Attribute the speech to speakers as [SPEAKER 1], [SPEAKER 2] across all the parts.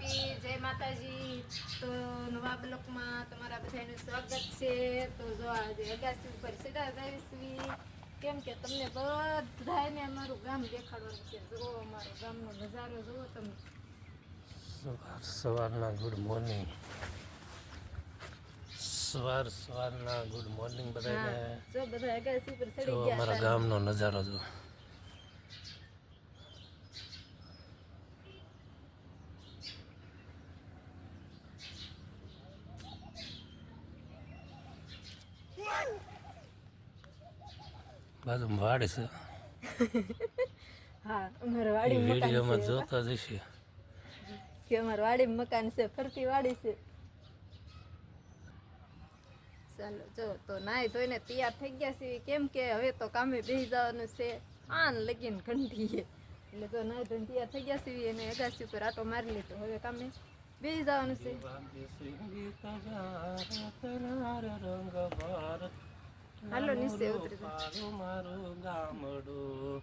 [SPEAKER 1] Recipe જય માતાજી. તો નવા બ્લોકમાં તમારા બધાનું સ્વાગત છે. તો જો આજે અગાસી ઉપર સીધા જઈશવી કેમ કે તમને બધાને અમારું ગામ દેખાડવાનું છે. જુઓ અમારો ગામનો નજારો જુઓ તમે.
[SPEAKER 2] સવાર સવારના ગુડ મોર્નિંગ સવાર સવારના ગુડ મોર્નિંગ બધાને
[SPEAKER 1] જો બધા અગાસી ઉપર ચડી ગયા
[SPEAKER 2] અમારા ગામનો નજારો જો બાજુમાં વાડ છે.
[SPEAKER 1] હા અમારા વાડી
[SPEAKER 2] વિડીયોમાં જોતા જશે
[SPEAKER 1] કે અમારા વાડી મકાન છે ફરતી વાડી છે. ચાલો જો તો નાઈ ધોઈને તૈયાર થઈ ગયા છે કેમ કે હવે તો કામે બેસી જવાનું છે. આન લગીન ઘંટીએ. એટલે તો નાઈ ધોઈને તૈયાર થઈ ગયા છે એને અગાસી ઉપર આટો મારી લીધો. હવે કામે બેસી જવાનું છે. હાલો નીચે ઉતરી.
[SPEAKER 2] મારું ગામડું.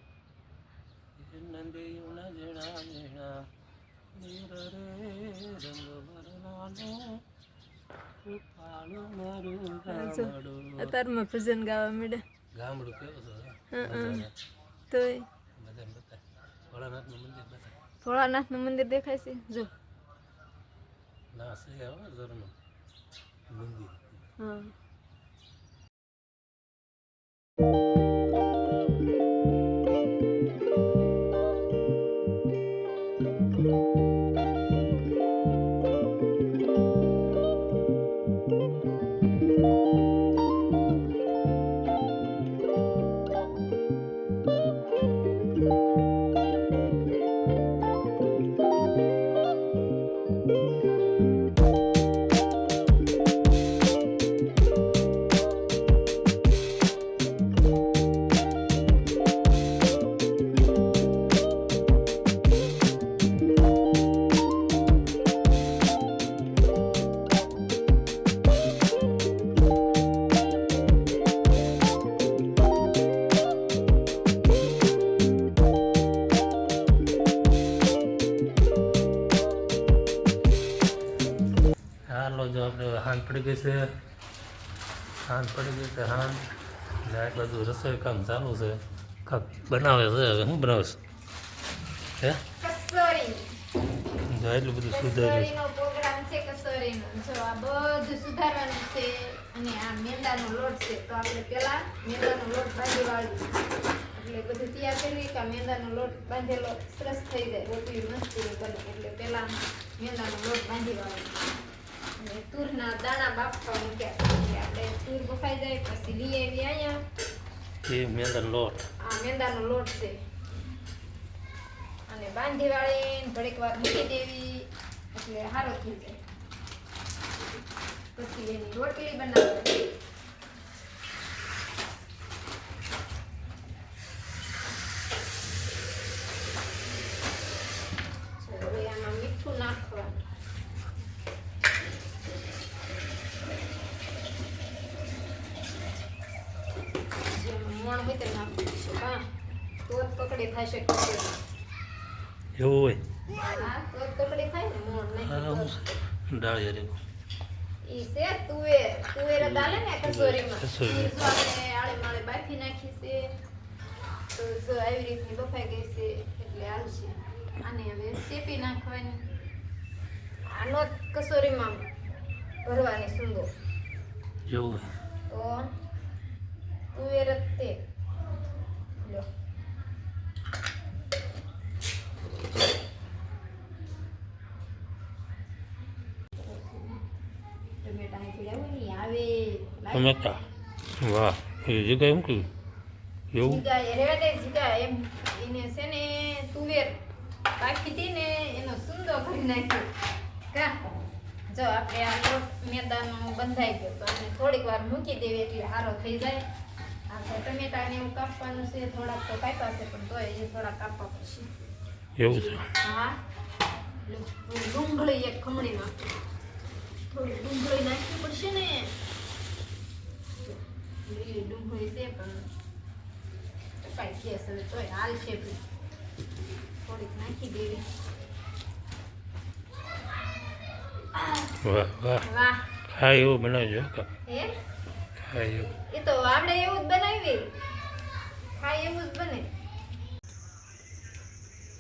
[SPEAKER 2] નંદીયું ના જણા ઝીણા નીર રે રંગ ભરવાનો
[SPEAKER 1] અત્યારમાં ભજન ગાવા મળે
[SPEAKER 2] ગામડું કેવું બધાને બતાય. ભોળાનાથનું મંદિર
[SPEAKER 1] દેખાય છે? જો.
[SPEAKER 2] ના છે. મંદિર.
[SPEAKER 1] હા.
[SPEAKER 2] હાલો ગઈ છે. હાન પડી ગઈ છે હાન ને આ બાજુ રસોઈ કામ ચાલુ છે. કાંક બનાવે છે હવે શું બનાવે છે હે જો એટલું બધું સુધાર્યું
[SPEAKER 1] કસોરીનો પ્રોગ્રામ છે કસોરીનો. જો આ બધું સુધારવાનું છે અને આ મેંદાનો લોટ છે. તો આપણે પેલા મેંદાનો લોટ બાંધી વાળીએ. એટલે બધું તૈયાર કરી કે મેંદાનો લોટ બાંધેલો સરસ થઈ જાય. રોટલી મસ્તી બને. એટલે પેલા મેંદાનો લોટ બાંધી વાળીએ. અને તુરના દાણા બાફવા મૂક્યા છે આપણે તુર બફાઈ જાય પછી લઈ આવી અહીંયા.
[SPEAKER 2] એ મેંદાનો લોટ.
[SPEAKER 1] આ મેંદાનો લોટ છે. અને બાંધી વાળીને ઘડીક વાર મૂકી દેવી એટલે સારો થઈ જાય. પછી એની રોટલી બનાવવાની ચાલો, હવે આમાં મીઠું નાખવાનું બફાઈ ગઈ છે એટલે આવશે આને હવે શેપી નાખવાની આનો જ કચોરીમાં ભરવાની સુંદો તો તુવેર તે ટમેટા.
[SPEAKER 2] વાહ એ જગ્યાએ કહ્યું એવું?
[SPEAKER 1] એમ. એને છે ને તુવેર બાકી હતી ને એનો સુંદો કરી નાખ્યો. કા? જો આપણે આ લોટ મેદાનો બંધાઈ ગયો તો થોડીક વાર મૂકી દેવી એટલે સારો થઈ જાય. ટમેટા ને એવું કાપવાનું છે થોડાક તો કાપ્યા છે પણ તોય એ થોડા કાપવા પડશે.
[SPEAKER 2] એવું છે?
[SPEAKER 1] હા. ડુંગળી એક ખમણી નાખો. થોડી ડુંગળી નાખવી પડશે ને. એ ડુંગળી છે પણ કપાઈ ગેસ છે તોય હાલ છે થોડીક નાખી દેવી.
[SPEAKER 2] વાહ વાહ.
[SPEAKER 1] વાહ.
[SPEAKER 2] ખાય એવું બનાવજો કા.
[SPEAKER 1] હે? એ તો આપણે એવું જ બનાવી હા, એવું જ બને.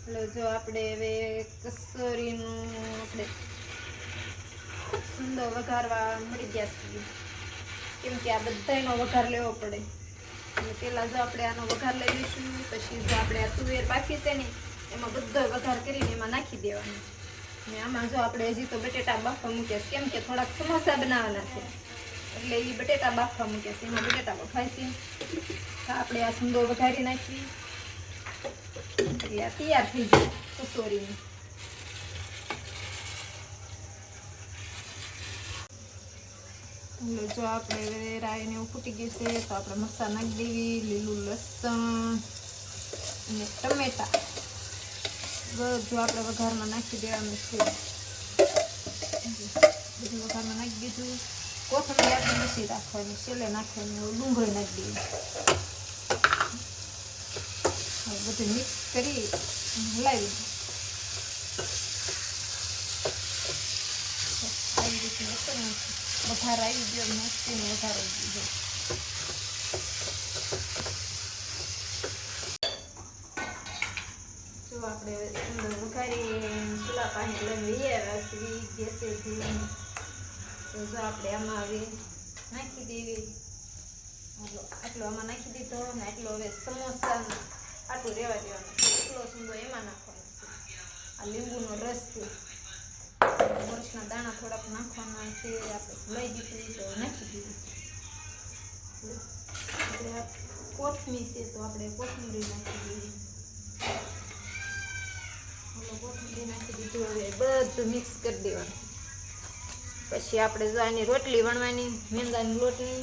[SPEAKER 1] એટલે જો આપણે હવે કસોરીનું આપણે સુંદર વઘારવા મળી ગયા છીએ. કેમ કે આ બધાનો વઘાર લેવો પડે. અને પહેલાં જો આપણે આનો વઘાર લઈ લઈશું, પછી જો આપણે આ તુવેર બાકી છે ને, એમાં બધો વઘાર કરીને એમાં નાખી દેવાનો. ને આમાં જો આપણે હજી તો બટેટા બાફવા મૂક્યા કેમ કે થોડાક સમોસા બનાવવાના છે. એટલે એ બટેટા બાફવા મૂક્યા છે. એમાં બટેટા બફાય તો આપણે આ સુંદર વઘારી નાખી. એટલે આ તૈયાર થઈ ગયું કસોરીની. જો આપણે રાઈને એવું ફૂટી ગયું છે, તો આપણે મરચાં નાખી દેવી, લીલું લસણ અને ટમેટા. બધું આપણે વઘારમાં નાખી દેવાનું છે. બધું વઘારમાં નાખી દીધું. કોથમરી આપણે નથી રાખવાની, છેલ્લે નાખવાની ડુંગળી નાખી દઈએ બધું મિક્સ કરી હલાવી આવી રીતે વધારે આવી ગયો, મસ્તીને વધારે જો આપણે સુંદર વઘારી ચૂલા પાણી લઈને ગેસે તો જો આપણે આમાં હવે નાખી દેવી. આટલો આમાં નાખી દીધો ને આટલો હવે સમોસા આટલું રહેવા દેવાનું એટલો સુંદર એમાં નાખવાનો આ લીંબુનો રસ છે. મરચના દાણા થોડાક નાખવાના છે. આપણે લઈ દીધું તો નાખી દીધું આપણે આ કોથમી છે, તો આપણે કોથમીરી નાખી દીધી કોથમીરી નાખી દીધું. હવે બધું મિક્સ કરી દેવાનું. પછી આપણે જો આની રોટલી વણવાની મેંદાની લોટની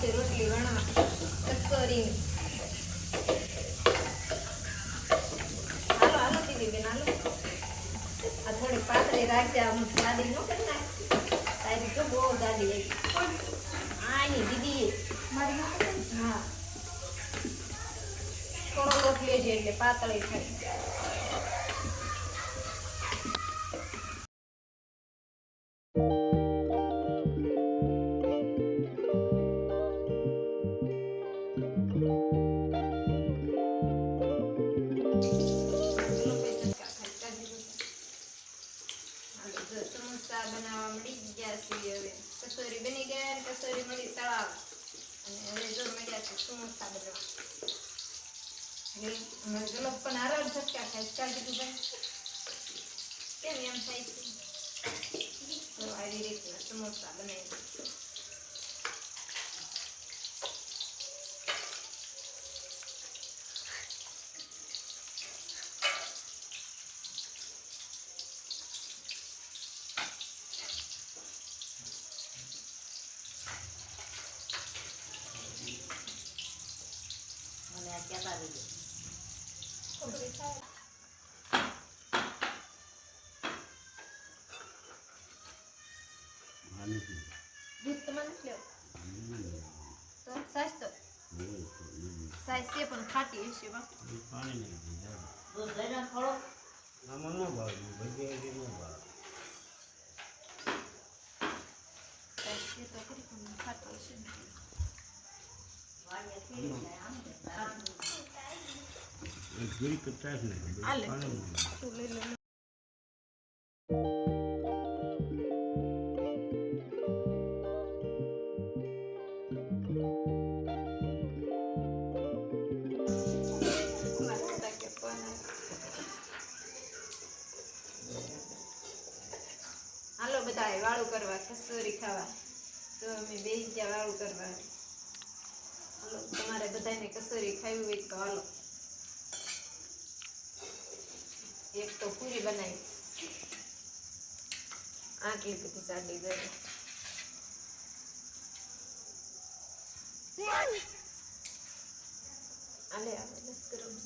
[SPEAKER 1] છે રોટલી વણવા. કચોરીની હાલો હાલો દીદી બેન હાલો. આ થોડી પાતળી રાખજે આમ દાદી નો કરી નાખ. તારી તો બહુ દાદી આની દીદી મારી હા. થોડો લોટ લેજે એટલે પાતળી થાય જલોક પણ હારા ઝટકા ખાય કાઢી દીધું ભાઈ. કેમ એમ થાય આવી રીતના સમોસા બનાવી ખબર થાય દૂધ તમારે નથી લેવું. તો સાસ તો સાસ છે પણ ખાટી હશે બા. સાસ છે તો ખરી પણ ખાટી હશે હાલે તું લઈ લે. જાય વાળું કરવા કસોરી ખાવા. તો અમે બે ગયા વાળું કરવા. તમારે બધાને કસોરી ખાવી હોય તો હાલો. એક તો પૂરી બનાવી. આટલી બધી ચાલી ગઈ આલે આવે લસ કરું.